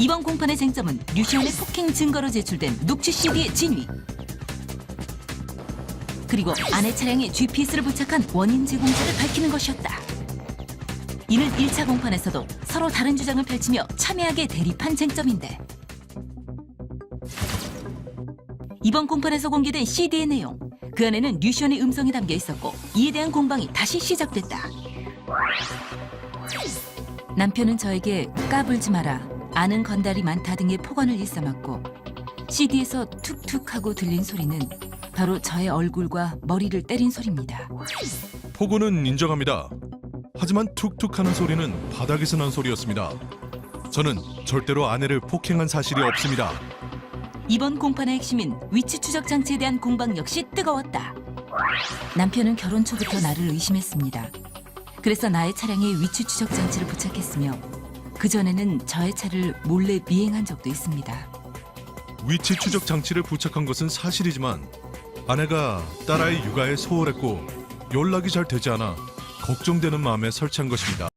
이번 공판의 쟁점은 류시안의 폭행 증거로 제출된 녹취 CD의 진위. 그리고 아내 차량에 GPS를 부착한 원인 제공자를 밝히는 것이었다. 이는 1차 공판에서도 서로 다른 주장을 펼치며 첨예하게 대립한 쟁점인데 이번 공판에서 공개된 CD의 내용 그 안에는 류시안의 음성이 담겨 있었고 이에 대한 공방이 다시 시작됐다. 남편은 저에게 까불지 마라 아는 건달이 많다 등의 폭언을 일삼았고 CD에서 툭툭 하고 들린 소리는 바로 저의 얼굴과 머리를 때린 소리입니다. 폭우는 인정합니다. 하지만 툭툭하는 소리는 바닥에서 난 소리였습니다. 저는 절대로 아내를 폭행한 사실이 없습니다. 이번 공판의 핵심인 위치 추적 장치에 대한 공방 역시 뜨거웠다. 남편은 결혼 초부터 나를 의심했습니다. 그래서 나의 차량에 위치 추적 장치를 부착했으며 그 전에는 저의 차를 몰래 미행한 적도 있습니다. 위치 추적 장치를 부착한 것은 사실이지만 아내가 딸아이 육아에 소홀했고 연락이 잘 되지 않아 걱정되는 마음에 설치한 것입니다.